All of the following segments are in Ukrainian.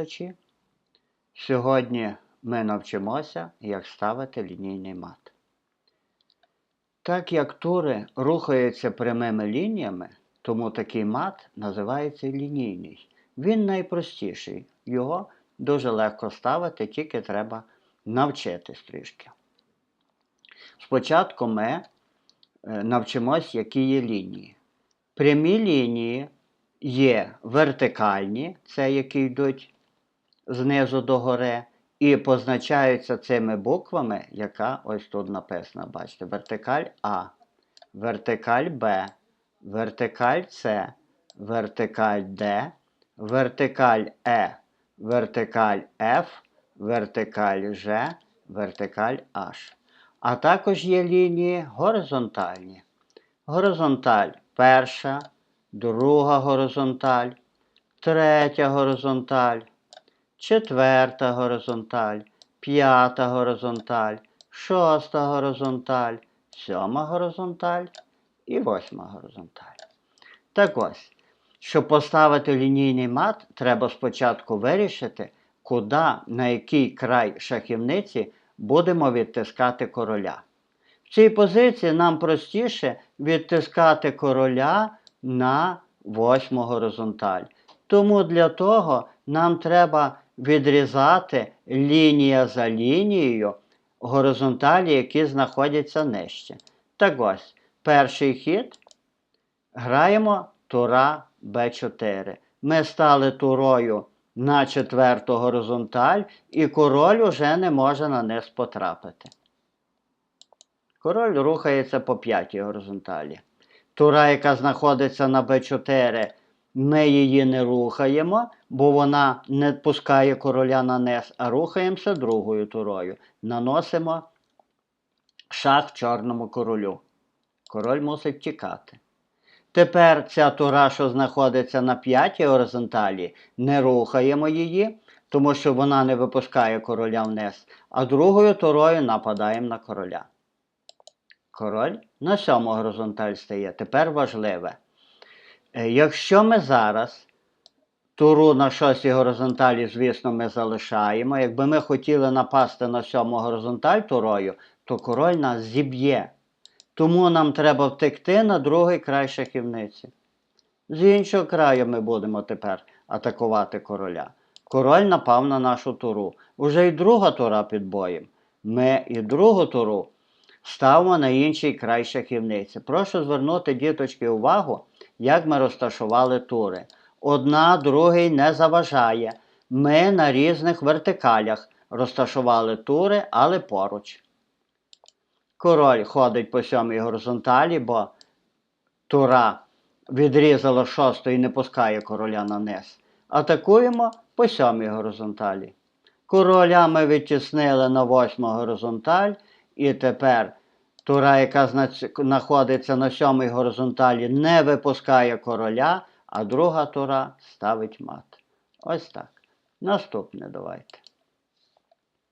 глядачі. Сьогодні ми навчимося, як ставити лінійний мат. Так як тури рухаються прямими лініями, тому такий мат називається лінійний. Він найпростіший. Його дуже легко ставити, тільки треба навчитись трішки. Спочатку ми е, навчимось, які є лінії. Прямі лінії є вертикальні, це які йдуть знизу до гори, і позначаються цими буквами, яка ось тут написана. Бачите, вертикаль А, вертикаль Б, вертикаль С, вертикаль Д, вертикаль Е, вертикаль F, вертикаль Ж, вертикаль H. А також є лінії горизонтальні. Горизонталь перша, друга горизонталь, третя горизонталь, четверта горизонталь, п'ята горизонталь, шоста горизонталь, сьома горизонталь і восьма горизонталь. Так ось, щоб поставити лінійний мат, треба спочатку вирішити, куди, на який край шахівниці будемо відтискати короля. В цій позиції нам простіше відтискати короля на восьму горизонталь. Тому для того нам треба відрізати лінія за лінією горизонталі, які знаходяться нижче. Так ось, перший хід граємо тура Б4. Ми стали турою на четверту горизонталь, і король уже не може на низ потрапити. Король рухається по п'ятій горизонталі. Тура, яка знаходиться на Б4, ми її не рухаємо, бо вона не пускає короля на низ, а рухаємося другою турою. Наносимо шах чорному королю. Король мусить тікати. Тепер ця тура, що знаходиться на п'ятій горизонталі, не рухаємо її, тому що вона не випускає короля вниз, а другою турою нападаємо на короля. Король на сьому горизонталь стає. Тепер важливе. Е, Якщо ми зараз туру на шостій горизонталі, звісно, ми залишаємо. Якби ми хотіли напасти на сьому горизонталь турою, то король нас зіб'є. Тому нам треба втекти на другий край шахівниці. З іншого краю ми будемо тепер атакувати короля. Король напав на нашу туру. Уже й друга тура під боєм. Ми і другу туру ставимо на інший край шахівниці. Прошу звернути, діточки, увагу, як ми розташували тури. Одна другій не заважає. Ми на різних вертикалях розташували тури, але поруч. Король ходить по сьомій горизонталі, бо тура відрізала шосту і не пускає короля на низ. Атакуємо по сьомій горизонталі. Короля ми відтіснили на восьму горизонталь, і тепер тура, яка знаходиться на сьомій горизонталі, не випускає короля, а друга тура ставить мат. Ось так. Наступне давайте.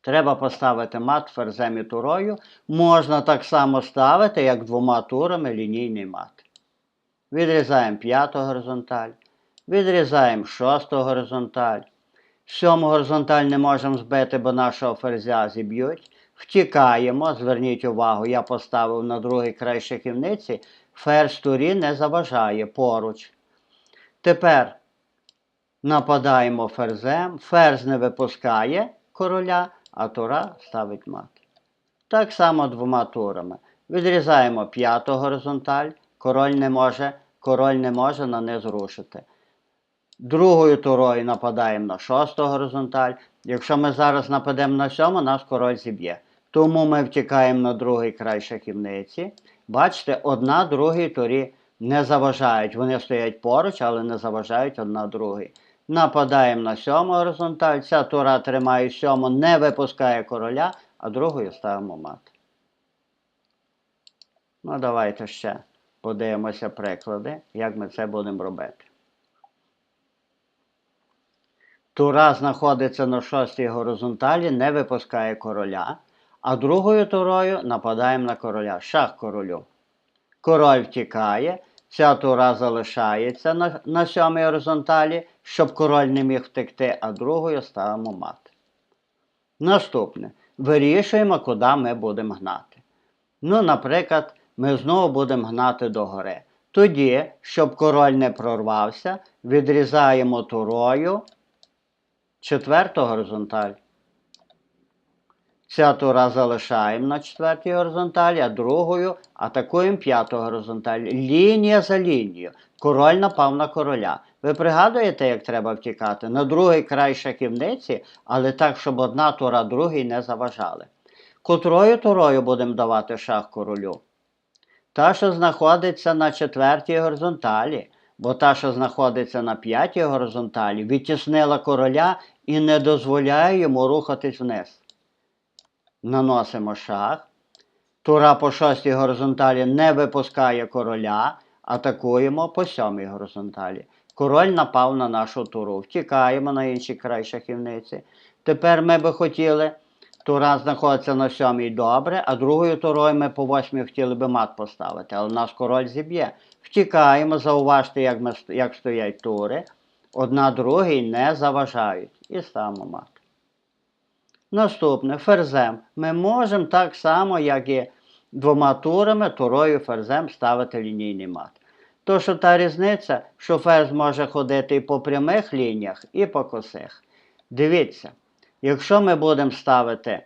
Треба поставити мат ферзем і турою. Можна так само ставити, як двома турами лінійний мат. Відрізаємо п'яту горизонталь, відрізаємо шосту горизонталь. Сьому горизонталь не можемо збити, бо нашого ферзя зіб'ють. Втікаємо, зверніть увагу, я поставив на другий край шахівниці, ферзь турі не заважає поруч. Тепер нападаємо ферзем, ферзь не випускає короля, а тура ставить мат. Так само двома турами. Відрізаємо п'яту горизонталь, король не може, король не може на низ рушити. Другою турою нападаємо на шосту горизонталь. Якщо ми зараз нападемо на сьому, наш король зіб'є. Тому ми втікаємо на другий край шахівниці. Бачите, одна другій турі не заважають. Вони стоять поруч, але не заважають одна другій. Нападаємо на сьому горизонталь. Ця тура тримає сьому, не випускає короля, а другою ставимо мат. Ну, давайте ще подивимося приклади, як ми це будемо робити. Тура знаходиться на шостій горизонталі, не випускає короля, а другою турою нападаємо на короля. Шах королю. Король втікає, Ця тура залишається на, на сьомій горизонталі, щоб король не міг втекти, а другою ставимо мат. Наступне. Вирішуємо, куди ми будемо гнати. Ну, наприклад, ми знову будемо гнати догори. Тоді, щоб король не прорвався, відрізаємо турою четверту горизонталь. Ця тура залишаємо на четвертій горизонталі, а другою атакуємо п'яту горизонталь. Лінія за лінією. Король напав на короля. Ви пригадуєте, як треба втікати? На другий край шахівниці, але так, щоб одна тура другій не заважали. Котрою турою будемо давати шах королю? Та, що знаходиться на четвертій горизонталі, бо та, що знаходиться на п'ятій горизонталі, відтіснила короля і не дозволяє йому рухатись вниз. Наносимо шах. Тура по шостій горизонталі не випускає короля, атакуємо по сьомій горизонталі. Король напав на нашу туру. Втікаємо на інший край шахівниці. Тепер ми би хотіли. Тура знаходиться на сьомій добре, а другою турою ми по восьмій хотіли би мат поставити, але наш король зіб'є. Втікаємо, зауважте, як, ми, як стоять тури. Одна другій не заважають. І ставимо мат. Наступне ферзем. Ми можемо так само, як і двома турами, турою ферзем ставити лінійний мат. То, що та різниця, що ферзь може ходити і по прямих лініях, і по косих. Дивіться, якщо ми будемо ставити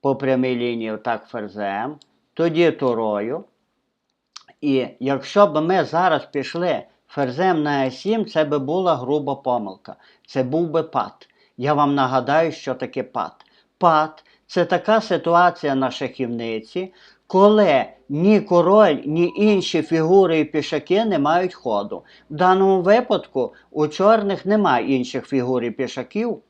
по прямій лінії так ферзем, тоді турою. І якщо б ми зараз пішли ферзем на Е7, це би була груба помилка. Це був би пад. Я вам нагадаю, що таке пад. Пад це така ситуація на шахівниці, коли ні король, ні інші фігури і пішаки не мають ходу. В даному випадку у чорних немає інших фігур і пішаків,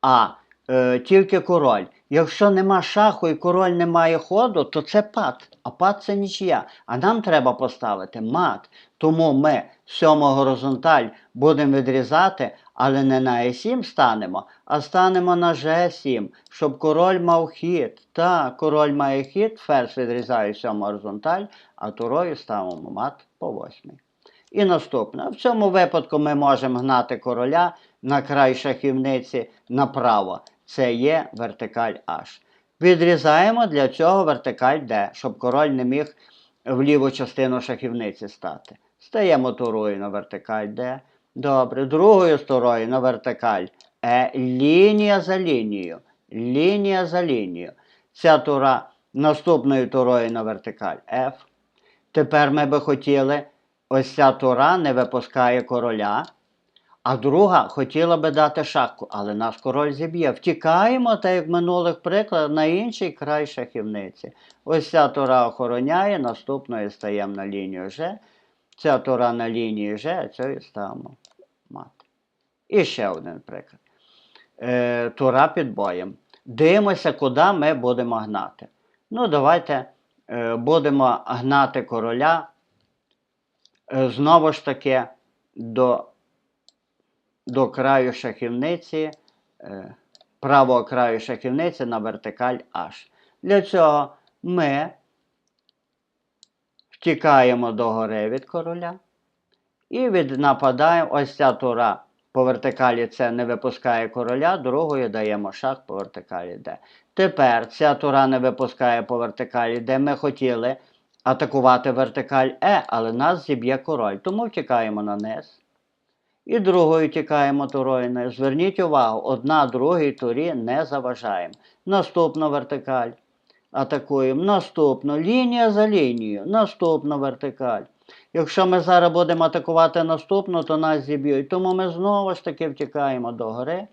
а е, тільки король. Якщо нема шаху і король не має ходу, то це пад. А пад це нічия. А нам треба поставити мат. Тому ми сьому горизонталь будемо відрізати, але не на Е7 станемо, а станемо на Ж7, щоб король мав хід. Так, король має хід, ферзь відрізає сьому горизонталь, а турою ставимо мат по восьмій. І наступне. В цьому випадку ми можемо гнати короля на край шахівниці направо. Це є вертикаль H. Відрізаємо для цього вертикаль D, щоб король не міг в ліву частину шахівниці стати. Стаємо турою на вертикаль D. Добре. Другою стороною на вертикаль E. Лінія за лінією. Лінія за лінією. Ця тура наступною турою на вертикаль F. Тепер ми би хотіли, ось ця тура не випускає короля, а друга хотіла би дати шахку, але наш король зіб'є. Втікаємо, так як в минулих прикладах, на інший край шахівниці. Ось ця тура охороняє, наступною стаємо на лінію Ж. Ця тура на лінії Ж, а цією ставимо мат. І ще один приклад. Е, тура під боєм. Дивимося, куди ми будемо гнати. Ну, давайте е, будемо гнати короля е, знову ж таки до, до краю шахівниці, е, правого краю шахівниці на вертикаль H. Для цього ми втікаємо до гори від короля і від, нападаємо. Ось ця тура по вертикалі це не випускає короля, другою даємо шах по вертикалі Д. Тепер ця тура не випускає по вертикалі Д. Ми хотіли атакувати вертикаль Е, але нас зіб'є король. Тому втікаємо на низ. І другою тікаємо турою вниз. Зверніть увагу, одна другій турі не заважаємо. Наступна вертикаль. Атакуємо. Наступну. Лінія за лінією. Наступна вертикаль. Якщо ми зараз будемо атакувати наступну, то нас зіб'ють. Тому ми знову ж таки втікаємо до гори.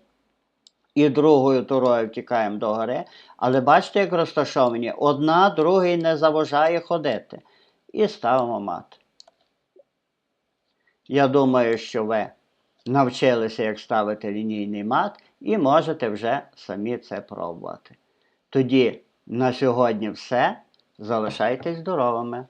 І другою турою втікаємо до гори. Але бачите, як розташовані? Одна другій не заважає ходити. І ставимо мат. Я думаю, що ви навчилися, як ставити лінійний мат, і можете вже самі це пробувати. Тоді на сьогодні все. Залишайтесь здоровими!